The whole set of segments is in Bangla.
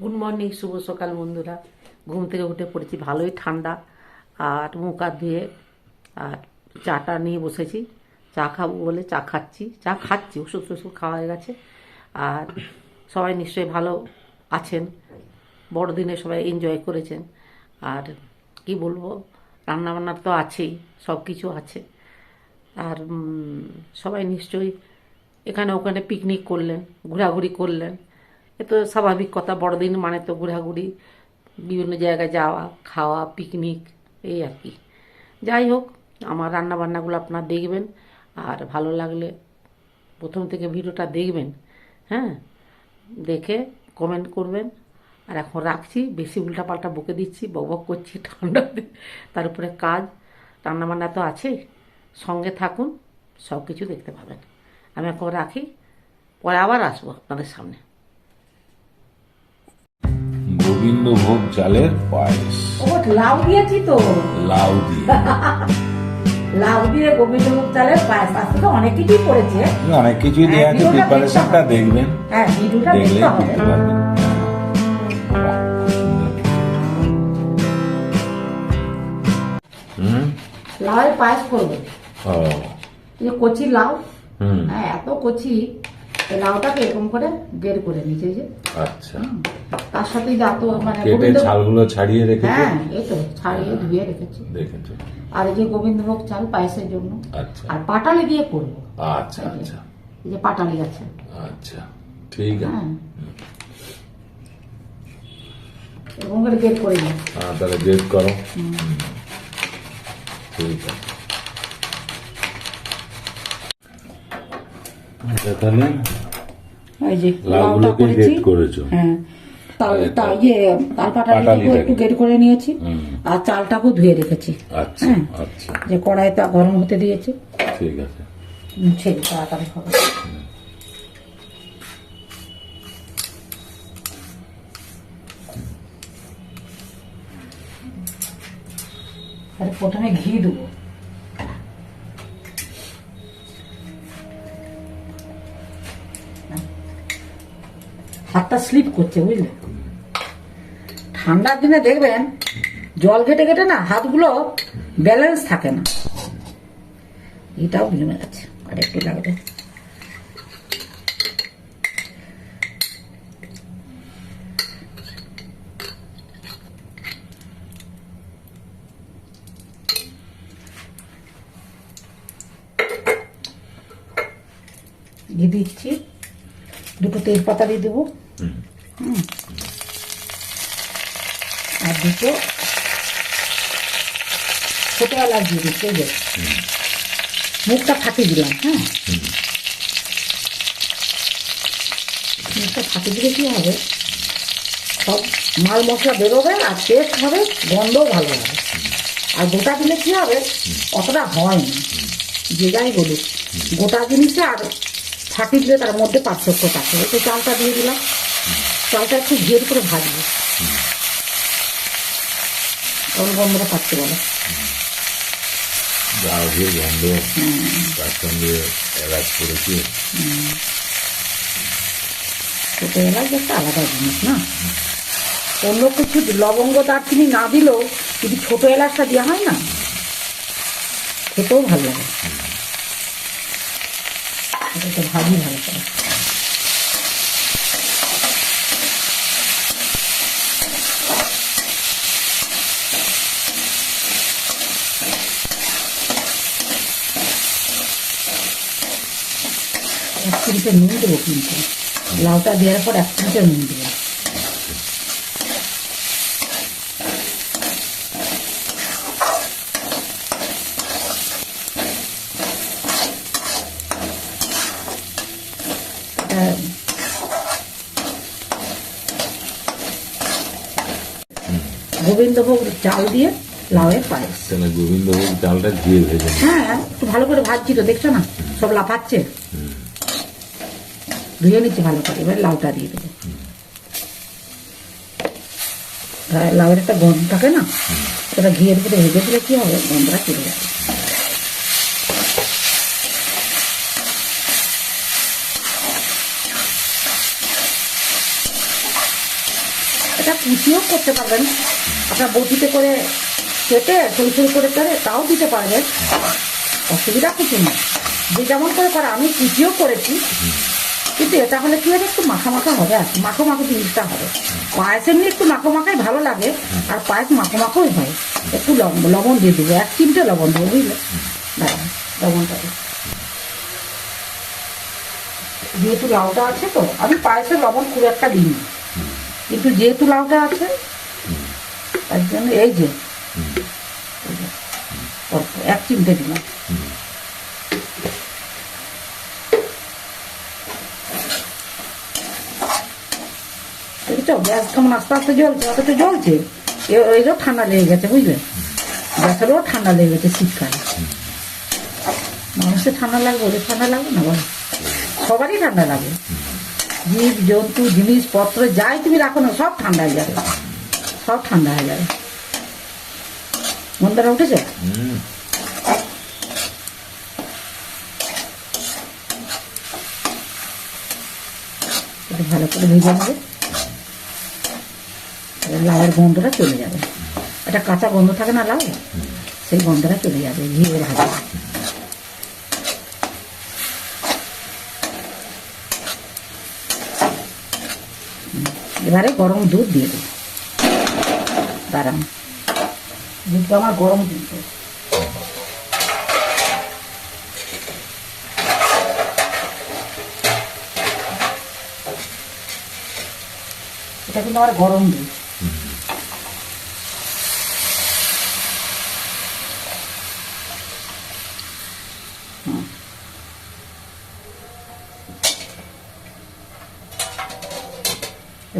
গুড মর্নিং, শুভ সকাল বন্ধুরা। ঘুম থেকে উঠে পড়েছি, ভালোই ঠান্ডা। আর মুখ ধুয়ে, আর চাটা নিয়ে বসেছি। চা খাব বলে চা খাচ্ছি চা খাচ্ছি, ওষুধ টষুধ খাওয়া হয়ে গেছে। আর সবাই নিশ্চয়ই ভালো আছেন, বড়দিনে সবাই এনজয় করেছেন। আর কি বলব, রান্নাবান্না তো আছেই সব কিছু আছে। আর সবাই নিশ্চয়ই এখানে ওখানে পিকনিক করলেন, ঘোরাঘুরি করলেন। এ তো স্বাভাবিক কথা, বড়দিন মানে তো ঘোরাঘুরি, বিভিন্ন জায়গায় যাওয়া, খাওয়া পিকনিক এই আর কি। যাই হোক, আমার রান্না বান্নাগুলো আপনারা দেখবেন, আর ভালো লাগলে প্রথম থেকে ভিডিওটা দেখবেন হ্যাঁ? দেখে কমেন্ট করবেন। আর এখন রাখছি, বেশি উল্টাপাল্টা বকে দিচ্ছি বকবক করছি ঠান্ডাতে তার উপরে কাজ। রান্নাবান্না তো আছেই সঙ্গে থাকুন সব কিছু দেখতে পাবেন। আমি এখন রাখি, পরে আবার আসব আপনাদের সামনে। গোবিন্দভোগ চালের পায়েস। লাউ দিয়েছি তো। লাউ দিয়ে। লাউ দিয়ে গোবিন্দভোগ চালের পায়েস। আসতে তো অনেক কিছুই পড়েছে। অনেক কিছুই দেওয়া আছে প্রিপারেশনটা দেখবেন। হ্যাঁ ভিডিওটা দেখলে বুঝতে পারবেন। লাউয়ের পায়েস করব। ও। কচি লাউ। হ্যাঁ এত কচি। লাউটাকে এরকম করে বের করে নিয়েছে যে। আচ্ছা। তার সাথে যত মানে কেটে ছালগুলো ছাড়িয়ে রেখেছে? হ্যাঁ এই তো ছাড়িয়ে ধুয়ে রেখেছি। দেখেছ আর এই যে গোবিন্দভোগ চাল পায়েসের জন্য। আচ্ছা। আর পাটালি দিয়ে করব। আচ্ছা আচ্ছা। এই যে পাটালি আছে। আচ্ছা ঠিক আছে। হ্যাঁ। এরকম করে বের করে নিই হ্যাঁ তাহলে বের করো। ঠিক আছে। তাহলে এই যে লাউগুলোকে গ্রেট করেছ। হ্যাঁ। তাল তা ইয়ে তাল পাটালিটাকেও একটু গেট করে নিয়েছি। আর চালটাকেও ধুয়ে রেখেছি। আচ্ছা হ্যাঁ। আচ্ছা। যে কড়াইটা গরম হতে দিয়েছি। ঠিক আছে। তাড়াতাড়ি হবে। আরে প্রথমে ঘি দেবো। হাতটা স্লিপ করছে, বুঝলে? ঠান্ডার দিনে দেখবেন, জল ঘেটে ঘেটে না হাতগুলো ব্যালেন্স থাকে না। এটাও জমে গেছে। আর একটু লাগবে। দিচ্ছি। দুটো তেজপাতা দিয়ে দেবো হুম। আর দুটো ছোটো এলাচ দিয়ে দিচ্ছি যে মুখটা ফাটিয়ে দিলাম হ্যাঁ? মুখটা ফাটিয়ে দিলে কী হবে? সব মাল মশলা বেরোবে আর টেস্ট হবে, গন্ধও ভালো হবে। আর গোটা দিলে কী হবে? অতটা হয় না যে যাই বলুক, গোটা জিনিসে আর ফাঁকি দিলে তার মধ্যে পার্থক্য থাকে একটু চালটা দিয়ে দিলাম। চালটা একটু ঘের করে ভাজবো। কোন গন্ধটা বলো গাও দিয়ে গন্ধ তার সঙ্গে এলাচ করেছি। ছোটো এলাচ একটা আলাদা জিনিস না? অন্য কিছু লবঙ্গ দারচিনি না দিলেও যদি ছোটো এলাচটা দেওয়া হয় না? খেতেও ভালো লাগে। ভাবি ভালো করে এক নুন দেবো কিন্তু। লাউটা দেওয়ার পর এক চিমটে নুন দেবো। গোবিন্দভোগ চাল দিয়ে লাউয়ের পায়েস। গোবিন্দভোগ চালটা ভেজে হ্যাঁ একটু ভালো করে ভাজছি তো দেখছ না? সব লাফাচ্ছে। ধুয়ে নিচ্ছি ভালো করে, এবার লাউটা দিয়ে দেবে। লাউয়ের একটা গন্ধ থাকে না ওটা ঘিয়ের উপরে ভেজে দিলে কি হবে? গন্ধটা চলে যাবে। এটা কুচিও করতে পারবেন। আপনার বটিতে করে কেটে সরু করে করে তাও দিতে পারবেন। অসুবিধা কিছু না যে যেমন করে করে আমি কুচিও করেছি। কিন্তু এটা হলে কি হবে? একটু মাখা মাখা হবে আর মাখো মাখো জিনিসটা হবে। পায়েস এমনি একটু মাখো মাখাই ভালো লাগে, আর পায়েস মাখো মাখোই হয়। একটু লবণ লবণ দিয়ে দেবো, এক চিমটে লবণ দেবো, বুঝলে? লবণটা যেহেতু লাউটা আছে তো, আমি পায়েসে লবণ খুব একটা দিই কিন্তু যেহেতু লাউটা আছে, তার জন্য এই যে, এক চিমটে দিলাম। দেখেছ গ্যাস কেমন আস্তে আস্তে জ্বলছে অথচ জ্বলছে। এ- এরও ঠান্ডা লেগে গেছে বুঝলে? গ্যাসেরও ঠান্ডা লেগে গেছে শীতকালে। মানুষের ঠান্ডা লাগবে ওদের ঠান্ডা লাগবে না বলো? সবারই ঠান্ডা লাগে। জীব জন্তু জিনিসপত্র যাই তুমি রাখো না সব ঠান্ডা হয়ে যাবে। সব ঠান্ডা হয়ে যাবে। মন্দারা উঠেছে? ভালো করে ভেজে নেবে। লাউয়ের গন্ধটা চলে যাবে। একটা কাঁচা গন্ধ থাকে না লাউ সেই গন্ধটা চলে যাবে ঘিয়ে ভাজা এবারে গরম দুধ দিয়ে দেবো। দাঁড়ান দুধটা আমার গরম দিতে এটা কিন্তু আমার গরম দুধ।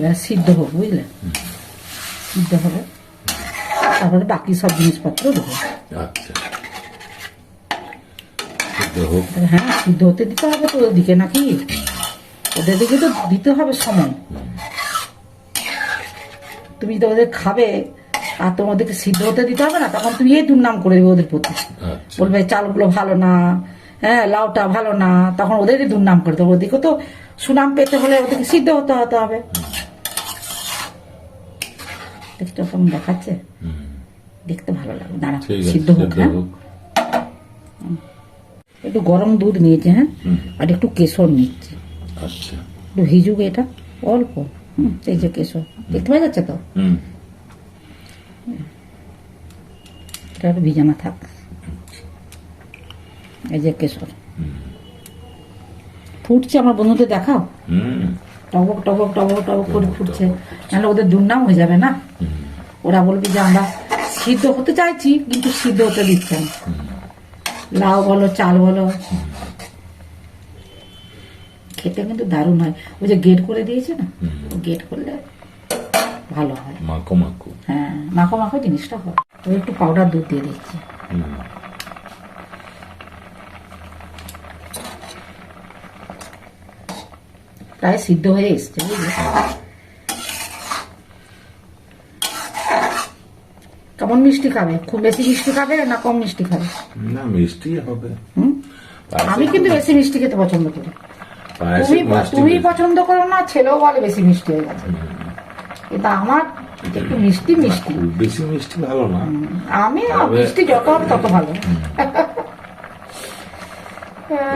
এবার সিদ্ধ হোক বুঝলে? সিদ্ধ হবে। তারপরে বাকি সব জিনিসপত্র দেবো। আচ্ছা। হ্যাঁ সিদ্ধ হতে দিতে হবে তো ওদিকে নাকি? ওদের দিকে তো দিতে হবে সময়। তুমি তো ওদের খাবে আর তোমাদেরকে সিদ্ধ হতে দিতে হবে না তখন তুমি এই দুর্নাম করে দেবে ওদের প্রতি। আচ্ছা। বলবে চালগুলো ভালো না হ্যাঁ লাউটা ভালো না। তখন ওদেরই দুর্নাম করে দেবো। ওদিকে তো সুনাম পেতে হলে ওদেরকে সিদ্ধ হতে হতে হবে। দেখছ কেমন দেখাচ্ছে। দেখতে ভালো লাগে দাঁড়া সিদ্ধ হোক হ্যাঁ? একটু গরম দুধ নিয়েছে হ্যাঁ? আর একটু কেশর নিচ্ছে। আচ্ছা। একটু ভিজুক এটা অল্প। হুম এই যে কেশর। দেখতে পাওয়া যাচ্ছে তো? এটা একটু ভিজানো থাক। এই যে কেশর। ফুটছে আমার বন্ধুদের দেখাও? হুম। টবক টবক টবক টবক করে ফুটছে। নাহলে ওদের দুর্নাম হয়ে যাবে না? ওরা বলবে যে আমরা সিদ্ধ হতে চাইছি কিন্তু সিদ্ধ হতে দিচ্ছে না। লাউ বলো চাল বলো। খেতে কিন্তু দারুণ হয়। ওই যে গেট করে দিয়েছে না? গেট করলে ভালো হয়। মাখো মাখো। হ্যাঁ মাখো মাখো জিনিসটা হয়। তো একটু পাউডার দুধ দিয়ে দিচ্ছি। প্রায় সিদ্ধ হয়ে এসছে কেমন মিষ্টি খাবে? খুব বেশি মিষ্টি খাবে না কম মিষ্টি খাবে? না মিষ্টি হবে। আমি কিন্তু বেশি মিষ্টি খেতে পছন্দ করি। তুমি তুমি পছন্দ করো না ছেলেও বলে বেশি মিষ্টি হয়ে গেছে। কিন্তু আমার একটু মিষ্টি মিষ্টি। বেশি মিষ্টি ভালো না। আমি মিষ্টি যত হবে তত ভালো।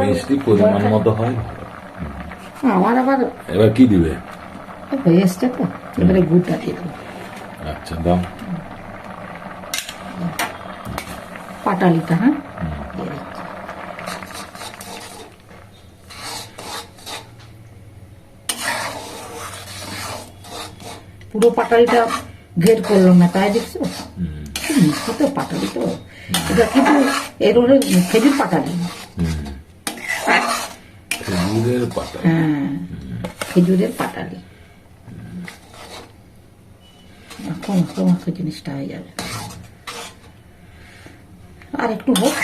মিষ্টি পরিমাণ মতো হয়। আমার আবার এবার কি দিবে হয়ে এসছে তো এবারে গুড়টা দিয়ে দেবো আচ্ছা দাও পাটালিটা হ্যাঁ দিয়ে দিচ্ছি। পুরো পাটালিটা গ্রেড করলাম না তাই দেখছ হুম কি মিষ্টি তো পাটালি তো এটা কিন্তু এর হলে খেজুর পাটালি হুম খেজুরের পাতা হ্যাঁ খেজুরের পাটালি মাখো মাখো জিনিসটা হয়ে যাবে। আর একটু হোক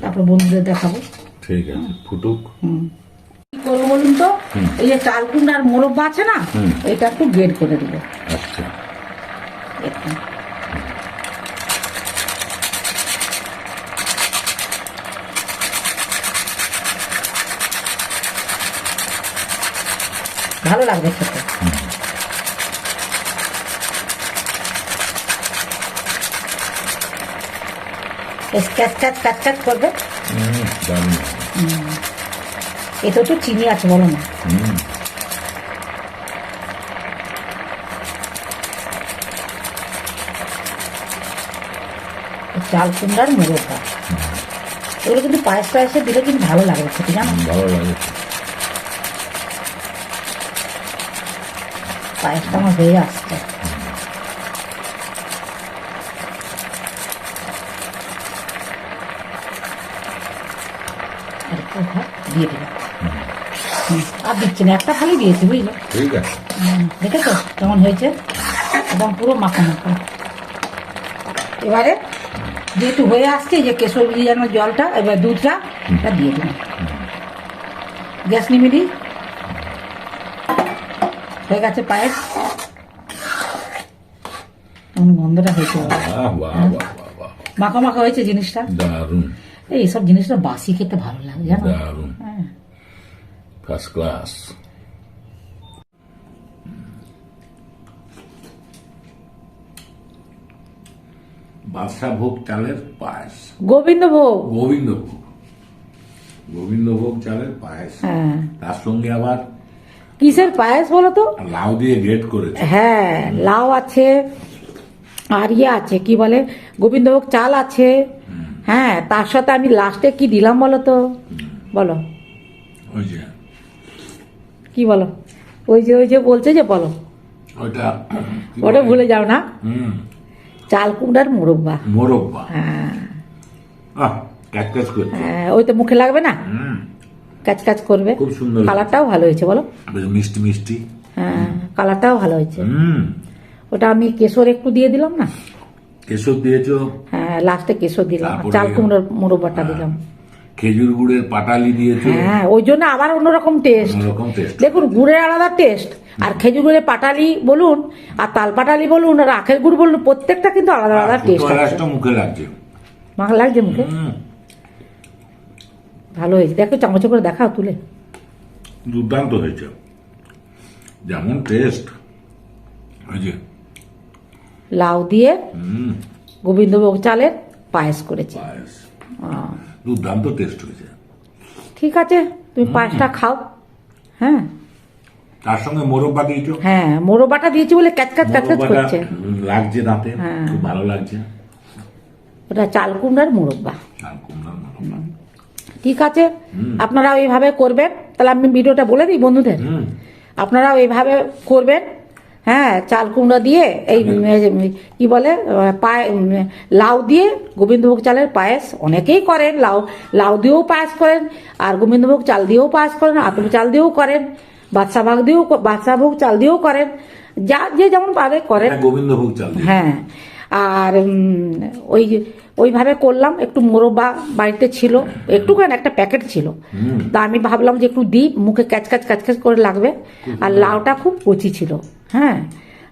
তারপর বন্ধুদের দেখাবো। ঠিক আছে ফুটুক। করব বলুন তো? এই যে চাল কুমড়ার মোরব্বা আছে না এটা একটু গ্রেড করে দেবো। আচ্ছা। ভালো লাগবে খেতে। ক্যাচ ক্যাচক্যাচ করবে। এতে তো চিনি আছে বলো না। চাল কুমড়ার মুরগা। এগুলো কিন্তু পায়েস পায়েসে দিলে কিন্তু ভালো লাগে খেতে জানো? ভালো লাগে পায়েসটা আমার হয়ে আসছে দিয়ে দিলাম আর দিচ্ছি না একটা খালি দিয়েছি বুঝলো ঠিক আছে কেমন হয়েছে এবং পুরো মাখা মাখা এবারে যেহেতু হয়ে আসছে যে কেশর বিরিয়ানোর জলটা এবার দুধটা দিয়ে দিলাম গ্যাস নিমে দিই হয়ে গেছে পায়েস। গন্ধটা হয়েছে মাখা মাখা হয়েছে জিনিসটা। দারুণ। এইসব জিনিসটা বাসি খেতে ভালো লাগে জানো? দারুণ। হ্যাঁ। ফার্স্ট ক্লাস বাদশাভোগ চালের পায়েস। গোবিন্দভোগ। গোবিন্দভোগ। গোবিন্দভোগ চালের পায়েস। হ্যাঁ। তার সঙ্গে আবার কিসের পায়েস বলো তো? লাউ দিয়ে গ্রেট করেছে। হ্যাঁ লাউ আছে আর ইয়ে আছে কি বলে? গোবিন্দভোগ চাল আছে। হ্যাঁ তার সাথে আমি লাস্টে কি দিলাম বলো তো? বলো। ওই যে। কি বলো? ওই যে ওই যে বলছে যে বলো। ওইটা ওটা ভুলে যাও না। হুম। চাল কুমড়ার মোরব্বা। মোরব্বা। হ্যাঁ। হ্যাঁ, ওই তো মুখে লাগবে না? কাজ কাজ করবে। খুব সুন্দর কালারটাও ভালো হয়েছে বলো। মিষ্টি মিষ্টি। হ্যাঁ কালারটাও ভালো হয়েছে। হুম। ওটা আমি কেশর একটু দিয়ে দিলাম না? কেশর দিয়েছ? হ্যাঁ লাস্টে কেশর দিলাম। চাল কুমড়োর মোরব্বাটা দিলাম। খেজুর গুড়ের পাটালি দিয়েছ? হ্যাঁ ওই জন্য আবার অন্যরকম টেস্ট অন্যরকম টেস্ট দেখুন গুড়ের আলাদা টেস্ট আর খেজুর গুড়ের পাটালি বলুন আর তাল পাটালি বলুন আর আখের গুড় বলুন প্রত্যেকটা কিন্তু আলাদা আলাদা টেস্ট মুখে লাগছে। মাখা লাগছে মুখে? হুম। ভালো হয়েছে। দেখো চামচ করে দেখাও তুলে। দুর্দান্ত হয়েছে। যেমন টেস্ট যে। লাউ দিয়ে গোবিন্দভোগ চালের পায়েস করেছি। দুর্দান্ত টেস্ট হয়েছে। ঠিক আছে তুমি পায়েসটা খাও। হ্যাঁ। তার সঙ্গে মোরব্বা দিয়েছ? হ্যাঁ মোরব্বাটা দিয়েছি বলে ক্যাচ ক্যাচ ক্যাচ ক্যাচ করছে। লাগছে দাঁতে হ্যাঁ। খুব ভালো লাগছে। ওটা চাল কুমড়ার মোরব্বা। আর কুমড়ার মোরব্বা। ঠিক আছে? আপনারা এইভাবে করবেন। তাহলে আমি ভিডিওটা বলে দিই বন্ধুদের। হুম। আপনারাও এইভাবে করবেন। হ্যাঁ চাল কুমড়া দিয়ে এই কি বলে পায়ে লাউ দিয়ে গোবিন্দভোগ চালের পায়েস অনেকেই করেন। লাউ লাউ দিয়েও পায়েস করেন আর গোবিন্দভোগ চাল দিয়েও পায়েস করেন আতপ চাল দিয়েও করেন বাদশা ভাগ দিয়েও বাদশা ভোগ চাল দিয়েও করেন। যা যে যেমন পারে করেন। হ্যাঁ, গোবিন্দভোগ চাল হ্যাঁ। আর ওই ওইভাবে করলাম একটু মোরব্বা বাড়িতে ছিল একটুখানি একটা প্যাকেট ছিল। তা আমি ভাবলাম যে একটু দিই মুখে ক্যাচ ক্যাচ ক্যাচ ক্যাচ করে লাগবে। আর লাউটা খুব কচি ছিল। হ্যাঁ।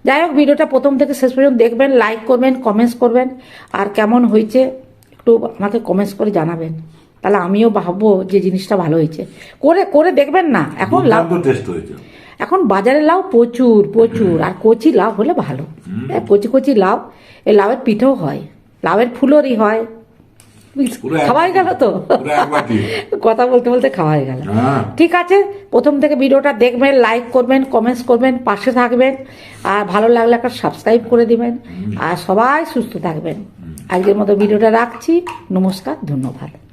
যাই হোক ভিডিওটা প্রথম থেকে শেষ পর্যন্ত দেখবেন লাইক করবেন কমেন্টস করবেন আর কেমন হয়েছে একটু আমাকে কমেন্টস করে জানাবেন। তাহলে আমিও ভাববো যে জিনিসটা ভালো হয়েছে। করে করে দেখবেন না এখন লাউ এখন বাজারে লাউ প্রচুর প্রচুর আর কচি লাউ হলে ভালো। এ, কচি কচি লাউ এই লাউয়ের পিঠেও হয় লাউয়ের ফুলরি হয়। খাওয়াই গেল তো। কথা বলতে বলতে খাওয়াই গেল। হ্যাঁ। ঠিক আছে প্রথম থেকে ভিডিওটা দেখবেন লাইক করবেন কমেন্টস করবেন পাশে থাকবেন আর ভালো লাগলে একটা সাবস্ক্রাইব করে দিবেন আর সবাই সুস্থ থাকবেন। আজকের মতো ভিডিওটা রাখছি নমস্কার ধন্যবাদ।